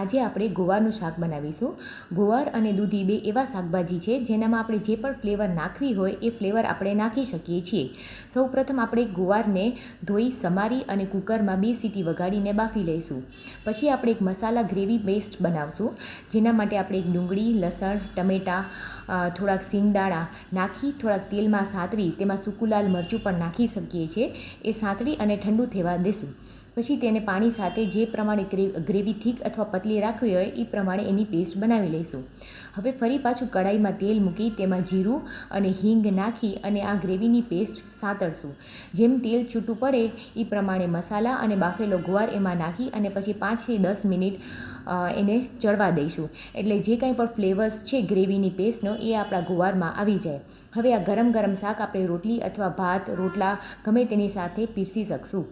આજે આપણે ગુવારનું શાક બનાવીશું. ગુવાર અને દૂધી બે એવા શાકભાજી છે, જેનામાં આપણે જે પણ ફ્લેવર નાખવી હોય એ ફ્લેવર આપણે નાખી શકીએ છીએ. સૌપ્રથમ આપણે ગુવારને ધોઈ, સમારી અને કુકરમાં બે સીટી વગાડીને બાફી લઈશું. પછી આપણે એક મસાલા ગ્રેવી પેસ્ટ બનાવશું, જેના માટે આપણે એક ડુંગળી, લસણ, ટમેટાં થોડાક સિંગદાણા નાખી, થોડાક તેલમાં સાતરી, તેમાં સૂકું લાલ મરચું પણ નાખી શકીએ છીએ. એ સાતરી અને ઠંડુ થવા દેશું. પછી તેને પાણી સાથે જે પ્રમાણે ગ્રે- ગ્રેવી થીક અથવા પતલી રાખવી હોય, એ પ્રમાણે એની પેસ્ટ બનાવી લઈશું. હવે ફરી પાછું કડાઈમાં તેલ મૂકી, તેમાં જીરું અને હિંગ નાખી અને આ ગ્રેવીની પેસ્ટ સાતરશું જેમ તેલ છૂટું પડે, એ પ્રમાણે મસાલા અને બાફેલો ગુવાર એમાં નાખી અને પછી પાંચથી દસ મિનિટ એને ચડવા દઈશું. એટલે જે કાંઈ પણ ફ્લેવર્સ છે ગ્રેવીની પેસ્ટનો, એ આપણા ગુવારમાં આવી જાય. હવે આ ગરમ ગરમ શાક આપણે રોટલી અથવા ભાત, રોટલા ગમે તેની સાથે પીરસી શકશું.